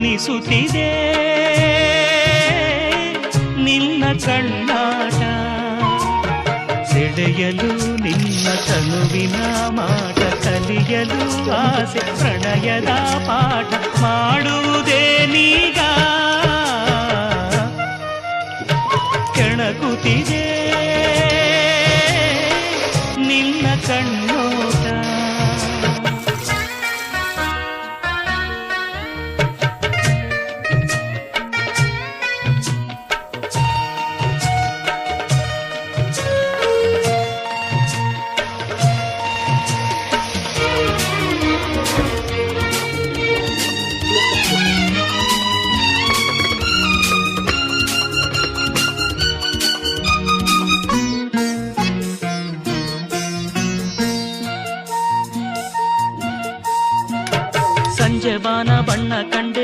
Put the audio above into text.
ನಿಸುತ್ತಿದೆ. ನಿನ್ನ ಕಣ್ಣಾಟ ಸೆಳೆಯಲು ನಿನ್ನ ತನುವಿನ ಮಾಟ ಕಲಿಯಲು ಆಸೆ ಪ್ರಣಯದ ಪಾಠ ಮಾಡುವುದೇ ನೀಗ. ಕೆಣಕುತ್ತಿದೆ. பஞ்சபான பண்ண கண்டு